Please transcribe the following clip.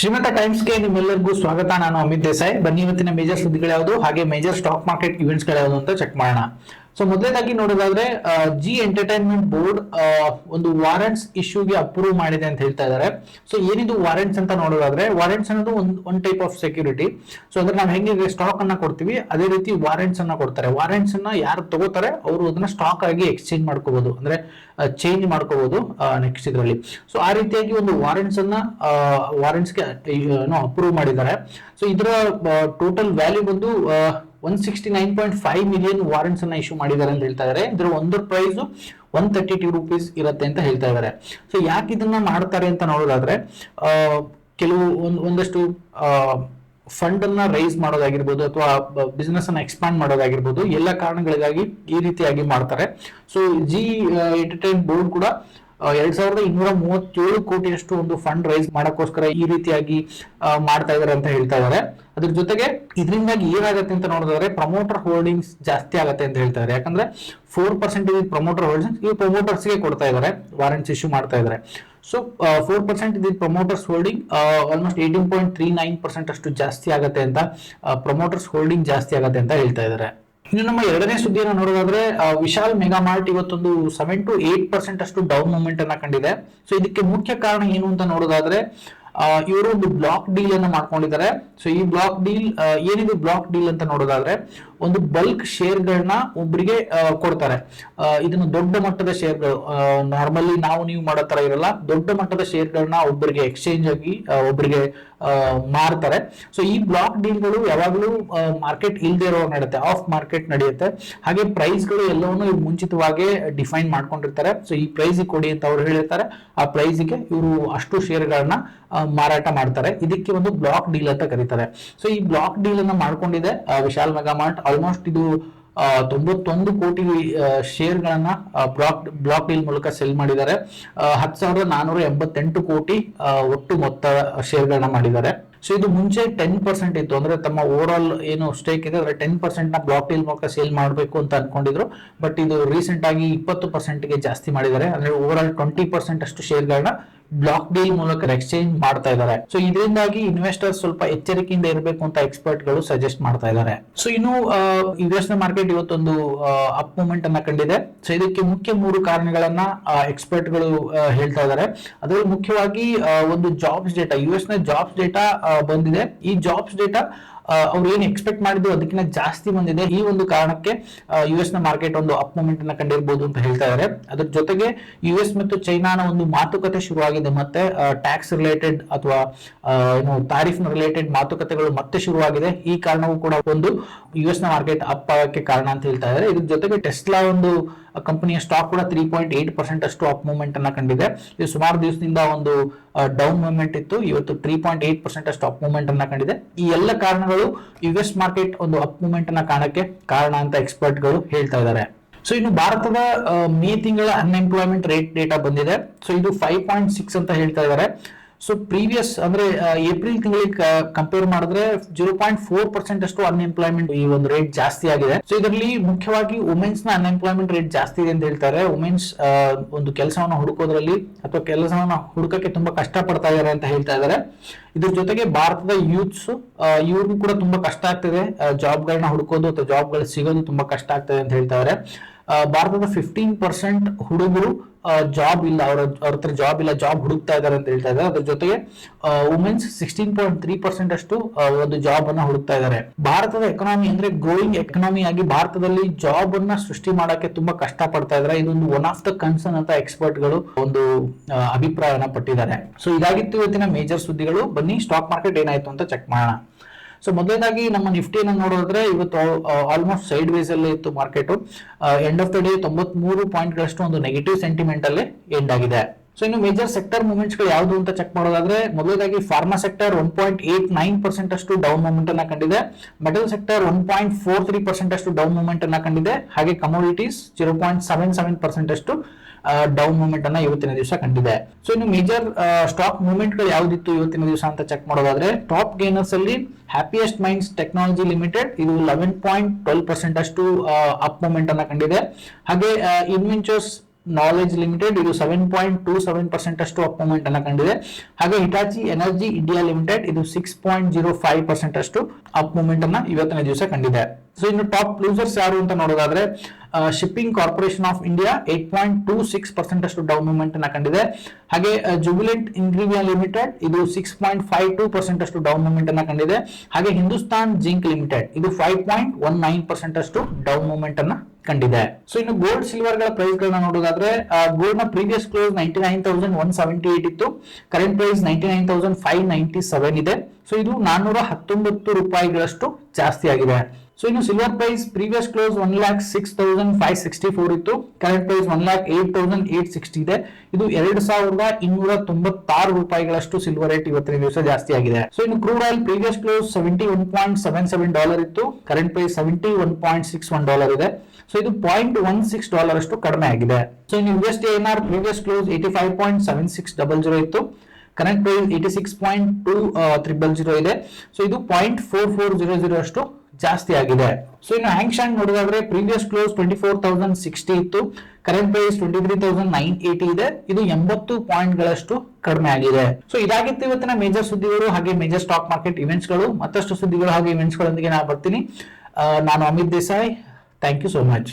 ಶ್ರೀಮಂತ ಟೈಮ್ಸ್ಗೆ ನಿಮ್ಮೆಲ್ಲರಿಗೂ ಸ್ವಾಗತ. ನಾನು ಅಮಿತ್ ದೇಸಾಯಿ. ಬನ್ನಿ ಇವತ್ತಿನ ಮೇಜರ್ ಸುದ್ದಿಗಳು ಯಾವುದು? ಹಾಗೆ ಮೇಜರ್ ಸ್ಟಾಕ್ ಮಾರ್ಕೆಟ್ ಇವೆಂಟ್ಸ್ ಯಾವುದು ಅಂತ ಚೆಕ್ ಮಾಡೋಣ. ಸೊ ಮೊದಲೇದಾಗಿ ನೋಡೋದಾದ್ರೆ ಜಿ ಎಂಟರ್ಟೈನ್ಮೆಂಟ್ ಬೋರ್ಡ್ ಒಂದು ವಾರೆಂಟ್ಸ್ ಇಶ್ಯೂಗೆ ಅಪ್ರೂವ್ ಮಾಡಿದೆ ಅಂತ ಹೇಳ್ತಾ ಇದ್ದಾರೆ ಸೊ ಏನಿದು ವಾರೆಂಟ್ಸ್ ಅಂತ ನೋಡೋದಾದ್ರೆ ವಾರೆಂಟ್ಸ್ ಅನ್ನೋದು ಒಂದು one type of security so ಅಂದ್ರೆ ನಾವು ಹೆಂಗೆ ಸ್ಟಾಕ್ ಅನ್ನ ಕೊಡ್ತೀವಿ, ಅದೇ ರೀತಿ ವಾರೆಂಟ್ಸ್ ಅನ್ನ ಕೊಡ್ತಾರೆ. ವಾರೆಂಟ್ಸ್ ಅನ್ನ ಯಾರು ತಗೋತಾರೆ, ಅವರು ಅದನ್ನ ಸ್ಟಾಕ್ ಆಗಿ ಎಕ್ಸ್ಚೇಂಜ್ ಮಾಡ್ಕೋಬಹುದು ಅಂದ್ರೆ ಚೇಂಜ್ ಮಾಡ್ಕೋಬಹುದು ನೆಕ್ಸ್ಟ್ ಇದರಲ್ಲಿ. ಸೊ ಆ ರೀತಿಯಾಗಿ ಒಂದು ವಾರೆಂಟ್ಸ್ ಅನ್ನ ವಾರೆಂಟ್ಸ್ಗೆ ಅಪ್ರೂವ್ ಮಾಡಿದ್ದಾರೆ. ಸೊ ಇದರ ಟೋಟಲ್ ವ್ಯಾಲ್ಯೂ ಬಂದು one sixty nine point five million warrants ಅನ್ನ ಇಶ್ಯೂ ಮಾಡಿದ್ದಾರೆ ಅಂತ ಹೇಳ್ತಾ ಇದ್ದಾರೆ ಇದರ ಒಂದು price one thirty two rupees ಇರುತ್ತೆ ಅಂತ ಹೇಳ್ತಾ ಇದ್ದಾರೆ ಸೊ ಯಾಕೆ ಇದನ್ನ ಮಾಡ್ತಾರೆ ಅಂತ ನೋಡೋದಾದ್ರೆ ಕೆಲವು ಒಂದು, ಒಂದಷ್ಟು ಫಂಡ್ ಅನ್ನ ರೈಸ್ ಮಾಡೋದಾಗಿರ್ಬೋದು ಅಥವಾ ಬಿಸ್ನೆಸ್ ಅನ್ನ ಎಕ್ಸ್ಪಾಂಡ್ ಮಾಡೋದಾಗಿರ್ಬೋದು, ಎಲ್ಲ ಕಾರಣಗಳಿಗಾಗಿ ಈ ರೀತಿಯಾಗಿ ಮಾಡ್ತಾರೆ. ಸೊ ಜಿ ಎಂಟರ್ಟೈನ್ ಬೋರ್ಡ್ ಕೂಡ ಎರಡ್ ಸಾವಿರದ ಇನ್ನೂರ ಮೂವತ್ತೇಳು ಕೋಟಿಯಷ್ಟು ಒಂದು ಫಂಡ್ ರೈಸ್ ಮಾಡೋಕ್ಕೋಸ್ಕರ ಈ ರೀತಿಯಾಗಿ ಮಾಡ್ತಾ ಇದಾರೆ ಅಂತ ಹೇಳ್ತಾ ಇದ್ದಾರೆ ಅದ್ರ ಜೊತೆಗೆ ಇದರಿಂದಾಗಿ ಏನಾಗುತ್ತೆ ಅಂತ ನೋಡಿದ್ರೆ ಪ್ರಮೋಟರ್ ಹೋಲ್ಡಿಂಗ್ಸ್ ಜಾಸ್ತಿ ಆಗುತ್ತೆ ಅಂತ ಹೇಳ್ತಾ ಇದ್ದಾರೆ ಯಾಕಂದ್ರೆ ಫೋರ್ ಪರ್ಸೆಂಟ್ ಪ್ರಮೋಟರ್ ಹೋಲ್ಡಿಂಗ್ಸ್ ಈ ಪ್ರಮೋಟರ್ಸ್ಗೆ ಕೊಡ್ತಾ ಇದ್ದಾರೆ ವಾರೆಂಟ್ಸ್ ಇಶ್ಯೂ ಮಾಡ್ತಾ ಇದ್ದಾರೆ ಸೊ ಫೋರ್ ಪರ್ಸೆಂಟ್ ಇದು promoters holding almost eighteen point three nine percent ಅಷ್ಟು ಜಾಸ್ತಿ ಆಗುತ್ತೆ ಅಂತ ಪ್ರಮೋಟರ್ಸ್ ಹೋಲ್ಡಿಂಗ್ ಜಾಸ್ತಿ ಆಗುತ್ತೆ ಅಂತ ಹೇಳ್ತಾ ಇದ್ದಾರೆ ಇನ್ನು ನಮ್ಮ ಎರಡನೇ ಸುದ್ದಿಯನ್ನು ನೋಡೋದಾದ್ರೆ ವಿಶಾಲ್ ಮೆಗಾ ಮಾರ್ಟ್ ಇವತ್ತೊಂದು ಸೆವೆನ್ ಟು ಏಟ್ ಪರ್ಸೆಂಟ್ ಅಷ್ಟು ಡೌನ್ ಮೂವ್ಮೆಂಟ್ ಅನ್ನ ಕಂಡಿದೆ. ಸೊ ಇದಕ್ಕೆ ಮುಖ್ಯ ಕಾರಣ ಏನು ಅಂತ ನೋಡೋದಾದ್ರೆ ಇವರು ಒಂದು ಬ್ಲಾಕ್ ಡೀಲ್ ಅನ್ನು ಮಾಡ್ಕೊಂಡಿದ್ದಾರೆ. ಸೊ ಈ ಬ್ಲಾಕ್ ಡೀಲ್ ಏನಿದು ಬ್ಲಾಕ್ ಡೀಲ್ ಅಂತ ನೋಡೋದಾದ್ರೆ ಒಂದು ಬಲ್ಕ್ ಶೇರ್ಗಳನ್ನ ಒಬ್ಬರಿಗೆ ಕೊಡ್ತಾರೆ. ಇದನ್ನು ದೊಡ್ಡ ಮಟ್ಟದ ಶೇರ್ಗಳು ನಾರ್ಮಲಿ ನಾವು ನೀವು ಮಾಡೋ ತರ ಇರಲ್ಲ. ದೊಡ್ಡ ಮಟ್ಟದ ಶೇರ್ಗಳನ್ನ ಒಬ್ಬರಿಗೆ ಎಕ್ಸ್ಚೇಂಜ್ ಆಗಿ ಒಬ್ಬರಿಗೆ ಮಾರ್ತಾರೆ. ಸೊ ಈ ಬ್ಲಾಕ್ ಡೀಲ್ಗಳು ಯಾವಾಗಲೂ ಮಾರ್ಕೆಟ್ ಇಲ್ದೇ ಇರೋ ನಡೆಯುತ್ತೆ. ಆಫ್ ಮಾರ್ಕೆಟ್ ನಡೆಯುತ್ತೆ. ಹಾಗೆ ಪ್ರೈಸ್ಗಳು ಎಲ್ಲವನ್ನು ಇವ್ರು ಮುಂಚಿತವಾಗಿ ಡಿಫೈನ್ ಮಾಡ್ಕೊಂಡಿರ್ತಾರೆ. ಸೊ ಈ ಪ್ರೈಸ್ ಕೊಡಿ ಅಂತ ಅವ್ರು ಹೇಳಿರ್ತಾರೆ. ಆ ಪ್ರೈಸ್ಗೆ ಇವರು ಅಷ್ಟು ಶೇರ್ಗಳನ್ನ ಮಾರಾಟ ಮಾಡ್ತಾರೆ. ಇದಕ್ಕೆ ಒಂದು ಬ್ಲಾಕ್ ಡೀಲ್ ಅಂತ ಕರೀತಾರೆ. ಸೊ ಈ ಬ್ಲಾಕ್ ಡೀಲ್ ಅನ್ನ ಮಾಡ್ಕೊಂಡಿದೆ ವಿಶಾಲ್ ಮೆಗಾಮಾರ್ಟ್ ಆಲ್ಮೋಸ್ಟ್ ಇದು ತೊಂಬತ್ತೊಂದು ಕೋಟಿ ಶೇರ್ಗಳನ್ನ ಬ್ಲಾಕ್ ಬ್ಲಾಕ್ ಡೀಲ್ ಮೂಲಕ ಸೆಲ್ ಮಾಡಿದ್ದಾರೆ. ಹತ್ತು ಸಾವಿರದ ನಾನೂರ ಎಂಬತ್ತೆಂಟು ಕೋಟಿ ಒಟ್ಟು ಮೊತ್ತ ಶೇರ್ಗಳನ್ನ ಮಾಡಿದ್ದಾರೆ. ಸೊ ಇದು ಮುಂಚೆ ಟೆನ್ ಪರ್ಸೆಂಟ್ ಇತ್ತು. ಅಂದ್ರೆ ತಮ್ಮ ಓವರ್ ಆಲ್ ಏನು ಸ್ಟೇಕ್ ಇದೆ, ಅಂದ್ರೆ ಟೆನ್ ಪರ್ಸೆಂಟ್ನ ಬ್ಲಾಕ್ ಡೀಲ್ ಮೂಲಕ ಸೇಲ್ ಮಾಡಬೇಕು ಅಂತ ಅನ್ಕೊಂಡಿದ್ರು. ಬಟ್ ಇದು ರೀಸೆಂಟ್ ಆಗಿ ಇಪ್ಪತ್ತು ಪರ್ಸೆಂಟ್ಗೆ ಜಾಸ್ತಿ ಮಾಡಿದ್ದಾರೆ. ಅಂದ್ರೆ ಓವರ್ ಆಲ್ ಟ್ವೆಂಟಿ ಪರ್ಸೆಂಟ್ ಅಷ್ಟು ಶೇರ್ಗಳನ್ನ ಬ್ಲಾಕ್ ಡೀಲ್ ಮೂಲಕ ಎಕ್ಸ್ಚೇಂಜ್ ಮಾಡ್ತಾ ಇದ್ದಾರೆ. ಸೊ ಇದರಿಂದಾಗಿ ಇನ್ವೆಸ್ಟರ್ ಸ್ವಲ್ಪ ಎಚ್ಚರಿಕೆಯಿಂದ ಇರಬೇಕು ಅಂತ ಎಕ್ಸ್ಪರ್ಟ್ಗಳು ಸಜೆಸ್ಟ್ ಮಾಡ್ತಾ ಇದ್ದಾರೆ. ಸೊ ಇನ್ನು ಯುಎಸ್ ಮಾರ್ಕೆಟ್ ಇವತ್ತೊಂದು ಅಪ್ ಮೂಮೆಂಟ್ ಅನ್ನ ಕಂಡಿದೆ. ಸೊ ಇದಕ್ಕೆ ಮುಖ್ಯ ಮೂರು ಕಾರಣಗಳನ್ನ ಎಕ್ಸ್ಪರ್ಟ್ಗಳು ಹೇಳ್ತಾ ಇದ್ದಾರೆ. ಅದರಲ್ಲಿ ಮುಖ್ಯವಾಗಿ ಒಂದು ಜಾಬ್ಸ್ ಡೇಟಾ ಯುಎಸ್ನ ಜಾಬ್ಸ್ ಡೇಟಾ ಬಂದಿದೆ. ಈ ಜಾಬ್ಸ್ ಡೇಟಾ ಅವ್ರು ಏನು ಎಕ್ಸ್ಪೆಕ್ಟ್ ಮಾಡಿದ್ರು ಅದಕ್ಕಿಂತ ಜಾಸ್ತಿ ಬಂದಿದೆ. ಈ ಒಂದು ಕಾರಣಕ್ಕೆ ಯು ಎಸ್ನ ಮಾರ್ಕೆಟ್ ಒಂದು ಅಪ್ ಮೂಮೆಂಟ್ ಅನ್ನ ಕಂಡಿರಬಹುದು ಅಂತ ಹೇಳ್ತಾ ಇದ್ದಾರೆ ಅದ್ರ ಜೊತೆಗೆ ಯು ಎಸ್ ಮತ್ತು ಚೈನಾನ ಒಂದು ಮಾತುಕತೆ ಶುರುವಾಗಿದೆ. ಮತ್ತೆ ಟ್ಯಾಕ್ಸ್ ರಿಲೇಟೆಡ್ ಅಥವಾ ಏನು ತಾರೀಫ್ ರಿಲೇಟೆಡ್ ಮಾತುಕತೆಗಳು ಮತ್ತೆ ಶುರುವಾಗಿದೆ. ಈ ಕಾರಣವೂ ಕೂಡ ಒಂದು ಯು ಎಸ್ನ ಮಾರ್ಕೆಟ್ ಅಪ್ ಆಗಕ್ಕೆ ಕಾರಣ ಅಂತ ಹೇಳ್ತಾ ಇದ್ದಾರೆ ಇದ್ರ ಜೊತೆಗೆ ಟೆಸ್ಲಾ ಒಂದು ಕಂಪನಿಯ ಸ್ಟಾಕ್ ಕೂಡ ತ್ರೀ ಪಾಯಿಂಟ್ ಏಟ್ ಪರ್ಸೆಂಟ್ ಅಷ್ಟು ಅಪ್ ಮೂವ್ಮೆಂಟ್ ಅನ್ನ ಕಂಡಿದೆ. ಇದು ಸುಮಾರು ದಿವಸದಿಂದ ಒಂದು ಡೌನ್ ಮೂವ್ಮೆಂಟ್ ಇತ್ತು. ಇವತ್ತು ತ್ರೀ ಪಾಯಿಂಟ್ ಏಟ್ ಪರ್ಸೆಂಟ್ ಅಷ್ಟು ಅಪ್ ಮೂವ್ಮೆಂಟ್ ಅನ್ನ ಕಂಡಿದೆ. ಈ ಎಲ್ಲ ಕಾರಣಗಳು ಯು ಎಸ್ ಮಾರ್ಕೆಟ್ ಒಂದು ಅಪ್ ಮೂವ್ಮೆಂಟ್ ಅನ್ನ ಕಾಣಕ್ಕೆ ಕಾರಣ ಅಂತ ಎಕ್ಸ್ಪರ್ಟ್ಗಳು ಹೇಳ್ತಾ ಇದ್ದಾರೆ. ಸೊ ಇನ್ನು ಭಾರತದ ಮೇ ತಿಂಗಳ ಅನ್ಎಂಪ್ಲಾಯ್ಮೆಂಟ್ ರೇಟ್ ಡೇಟಾ ಬಂದಿದೆ. ಸೊ ಇದು ಫೈವ್ ಪಾಯಿಂಟ್ ಸಿಕ್ಸ್ ಅಂತ ಹೇಳ್ತಾ ಇದ್ದಾರೆ. ಸೊ ಪ್ರೀವಿಯಸ್ ಅಂದ್ರೆ ಏಪ್ರಿಲ್ ತಿಂಗಳಿಗೆ ಕಂಪೇರ್ ಮಾಡಿದ್ರೆ ಜೀರೋ ಪಾಯಿಂಟ್ ಫೋರ್ ಪರ್ಸೆಂಟ್ ಅಷ್ಟು ಅನ್ಎಂಪ್ಲಾಯ್ಮೆಂಟ್ ಈ ಒಂದು ರೇಟ್ ಜಾಸ್ತಿ ಆಗಿದೆ. ಸೊ ಇದರಲ್ಲಿ ಮುಖ್ಯವಾಗಿ ವುಮೆನ್ಸ್ನ ಅನ್ಎಂಪ್ಲಾಯ್ಮೆಂಟ್ ರೇಟ್ ಜಾಸ್ತಿ ಇದೆ ಅಂತ ಹೇಳ್ತಾರೆ. ವುಮೆನ್ಸ್ ಒಂದು ಕೆಲಸವನ್ನ ಹುಡುಕೋದ್ರಲ್ಲಿ ಅಥವಾ ಕೆಲಸವನ್ನ ಹುಡುಕಕ್ಕೆ ತುಂಬಾ ಕಷ್ಟ ಪಡ್ತಾ ಇದ್ದಾರೆ ಅಂತ ಹೇಳ್ತಾ ಇದ್ದಾರೆ ಇದ್ರ ಜೊತೆಗೆ ಭಾರತದ ಯೂತ್ಸ್ ಇವ್ರಿಗೂ ಕೂಡ ತುಂಬಾ ಕಷ್ಟ ಆಗ್ತಿದೆ ಜಾಬ್ಗಳನ್ನ ಹುಡುಕೋದು ಅಥವಾ ಜಾಬ್ಗಳು ಸಿಗೋದು ತುಂಬಾ ಕಷ್ಟ ಆಗ್ತದೆ ಅಂತ ಹೇಳ್ತಾ ಇದ್ದಾರೆ ಭಾರತದ ಫಿಫ್ಟೀನ್ ಪರ್ಸೆಂಟ್ ಹುಡುಗರು ಜಾಬ್ ಇಲ್ಲ, ಅವರ, ಅವ್ರ ಹತ್ರ ಜಾಬ್ ಇಲ್ಲ ಜಾಬ್ ಹುಡುಕ್ತಾ ಇದ್ದಾರೆ ಅಂತ ಹೇಳ್ತಾ ಇದ್ದಾರೆ. ಅದ್ರ ಜೊತೆಗೆ women's sixteen point three percent ಅಷ್ಟು ಒಂದು ಜಾಬ್ ಅನ್ನ ಹುಡುಕ್ತಾ ಇದ್ದಾರೆ. ಭಾರತದ ಎಕನಾಮಿ ಅಂದ್ರೆ ಗ್ರೋಯಿಂಗ್ ಎಕನಾಮಿ ಆಗಿ ಭಾರತದಲ್ಲಿ ಜಾಬ್ ಅನ್ನ ಸೃಷ್ಟಿ ಮಾಡಕ್ಕೆ ತುಂಬಾ ಕಷ್ಟ ಪಡ್ತಾ ಇದ್ದಾರೆ. ಇದೊಂದು ಒನ್ ಆಫ್ ದ ಕನ್ಸರ್ನ್ ಅಂತ ಎಕ್ಸ್ಪರ್ಟ್ಗಳು ಒಂದು ಅಭಿಪ್ರಾಯನ ಪಟ್ಟಿದ್ದಾರೆ. ಸೊ ಇದಾಗಿತ್ತು ಇವತ್ತಿನ ಮೇಜರ್ ಸುದ್ದಿಗಳು. ಬನ್ನಿ ಸ್ಟಾಕ್ ಮಾರ್ಕೆಟ್ ಏನಾಯ್ತು ಅಂತ ಚೆಕ್ ಮಾಡೋಣ. ಸೊ ಮೊದಲನೇದಾಗಿ ನಮ್ಮ ನಿಫ್ಟಿನ ನೋಡೋದ್ರೆ ಇವತ್ತು ಆಲ್ಮೋಸ್ಟ್ ಸೈಡ್ ವೈಸ್ ಅಲ್ಲೇ ಇತ್ತು market end of the day ತೊಂಬತ್ಮೂರು ಪಾಯಿಂಟ್ ಗಳಷ್ಟು ಒಂದು ನೆಗೆಟಿವ್ ಸೆಂಟಿಮೆಂಟ್ ಅಲ್ಲಿ ಎಂಡ್ ಆಗಿದೆ. ಸೊ ಇನ್ನು ಮೇಜರ್ ಸೆಕ್ಟರ್ ಮೂವ್ಮೆಂಟ್ಸ್ಗಳು ಯಾವುದು ಅಂತ ಚೆಕ್ ಮಾಡೋದಾದ್ರೆ ಮೊದಲದಾಗಿ pharma sector one point eight nine percent ಅಷ್ಟು ಡೌನ್ ಮೂವ್ಮೆಂಟ್ ಅನ್ನ ಕಂಡಿದೆ. Metal sector one point four three percent ಅಷ್ಟು ಡೌನ್ ಮೂವ್ಮೆಂಟ್ ಅನ್ನ ಕಂಡಿದೆ. ಹಾಗೆ commodities zero point seven seven percent ಅಷ್ಟು ಡೌನ್ ಮೂವ್ಮೆಂಟ್ ಅನ್ನ ಇವತ್ತಿನ ದಿವಸ ಕಂಡಿದೆ. ಸೊ ಇನ್ನು ಮೇಜರ್ ಸ್ಟಾಕ್ ಮೂವ್ಮೆಂಟ್ಗಳು ಯಾವ್ದಿತ್ತು ಇವತ್ತಿನ ದಿವಸ ಅಂತ ಚೆಕ್ ಮಾಡೋದಾದ್ರೆ ಟಾಪ್ ಗೇನರ್ಸ್ ಅಲ್ಲಿ ಹ್ಯಾಪಿಯೆಸ್ಟ್ ಮೈಂಡ್ಸ್ ಟೆಕ್ನಾಲಜಿ ಲಿಮಿಟೆಡ್ ಇದು ಲೆವೆನ್ ಪಾಯಿಂಟ್ ಟ್ವೆಲ್ ಪರ್ಸೆಂಟ್ ಅಷ್ಟು ಅಪ್ ಮೂವ್ಮೆಂಟ್ ಅನ್ನ ಕಂಡಿದೆ. ಹಾಗೆ ಇನ್ವೆಂಚರ್ಸ್ ನಾಲೆಜ್ ಲಿಮಿಟೆಡ್ ಇದು seven point two seven percent ಅಷ್ಟು ಅಪ್ ಮೂವ್ಮೆಂಟ್ ಅನ್ನ ಕಂಡಿದೆ. ಹಾಗೆ ಹಿಟಾಚಿ ಎನರ್ಜಿ ಇಂಡಿಯಾ ಲಿಮಿಟೆಡ್ ಇದು six point zero five percent ಅಷ್ಟು ಅಪ್ ಮೂವ್ಮೆಂಟ್ ಅನ್ನ ಇವತ್ತಿನ ದಿವಸ ಕಂಡಿದೆ. ಸೊ ಇನ್ನು ಟಾಪ್ ಲೂಸರ್ಸ್ ಯಾರು ಅಂತ ನೋಡೋದಾದ್ರೆ shipping corporation of India eight point two six percent ಅಷ್ಟು ಡೌನ್ ಮೂವ್ಮೆಂಟ್ ಅನ್ನ ಕಂಡಿದೆ. ಹಾಗೆ ಜುಬಿಲೆಂಟ್ ಇಂಗ್ರೀವಿಯಾ ಲಿಮಿಟೆಡ್ ಇದು six point five two percent ಅಷ್ಟು ಡೌನ್ ಮೂವ್ಮೆಂಟ್ ಅನ್ನ ಕಂಡಿದೆ. ಹಾಗೆ ಹಿಂದೂಸ್ತಾನ್ ಜಿಂಕ್ ಲಿಮಿಟೆಡ್ ಇದು five point one nine percent ಅಷ್ಟು ಡೌನ್ ಮೂವ್ಮೆಂಟ್ ಅನ್ನ ಕಂಡಿದೆ. ಸೊ ಇನ್ನು ಗೋಲ್ಡ್ ಸಿಲ್ವರ್ಗಳ ಪ್ರೈಸ್ ಗಳನ್ನ ನೋಡೋದಾದ್ರೆ ಗೋಲ್ಡ್ನ previous close ninety nine thousand one seventy eight ಇತ್ತು. Current price ninety nine thousand five ninety seven ಇದೆ. ಸೊ ಇದು ನಾನ್ನೂರ ಹತ್ತೊಂಬತ್ತು ರೂಪಾಯಿಗಳಷ್ಟು ಜಾಸ್ತಿ ಆಗಿದೆ. ಸೊ ಇನ್ನು silver price previous close one lakh six thousand five sixty four ಇತ್ತು. Current price one lakh eight thousand eight sixty ಇದೆ. ಇದು ಎರಡು ಸಾವಿರದ ಇನ್ನೂರ ತೊಂಬತ್ತಾರು ರೂಪಾಯಿಗಳಷ್ಟು ಸಿಲ್ವರ್ ರೇಟ್ ಇವತ್ತಿನ ದಿವಸ ಜಾಸ್ತಿ ಆಗಿದೆ. ಸೊ ಇನ್ನು crude oil previous close seventy one point seven seven dollar ಇತ್ತು. Current price seventy one point six one dollar ಇದೆ. ಸೊ ಇದು ಪಾಯಿಂಟ್ ಒನ್ ಸಿಕ್ಸ್ ಡಾಲರ್ ಅಷ್ಟು ಕಡಿಮೆ ಆಗಿದೆ. ಸೊ ಇನ್ನು U S T N R previous close eighty five point seven six double zero ಇತ್ತು. Current price eighty six point two triple zero ಇದೆ. So ಇದು point four four zero zero ಅಷ್ಟು ಜಾಸ್ತಿ ಆಗಿದೆ. ಸೊ ಇನ್ನು ಹ್ಯಾಂಗ್ ಶಾಂಗ್ ನೋಡೋದಾದ್ರೆ previous close twenty four thousand sixty ಇತ್ತು. Current price twenty three thousand nine eighty ಇದೆ. ಇದು ಎಂಬತ್ತು ಪಾಯಿಂಟ್ ಗಳಷ್ಟು ಕಡಿಮೆ ಆಗಿದೆ. ಸೊ ಇದಾಗಿತ್ತು ಇವತ್ತಿನ ಮೇಜರ್ ಸುದ್ದಿಗಳು ಹಾಗೆ ಮೇಜರ್ ಸ್ಟಾಕ್ ಮಾರ್ಕೆಟ್ ಇವೆಂಟ್ಸ್ಗಳು. ಮತ್ತಷ್ಟು ಸುದ್ದಿಗಳು ಹಾಗೆ ಇವೆಂಟ್ಸ್ ಗಳೊಂದಿಗೆ ನಾನು ಬರ್ತೀನಿ. ನಾನು Amit Desai. Thank you so much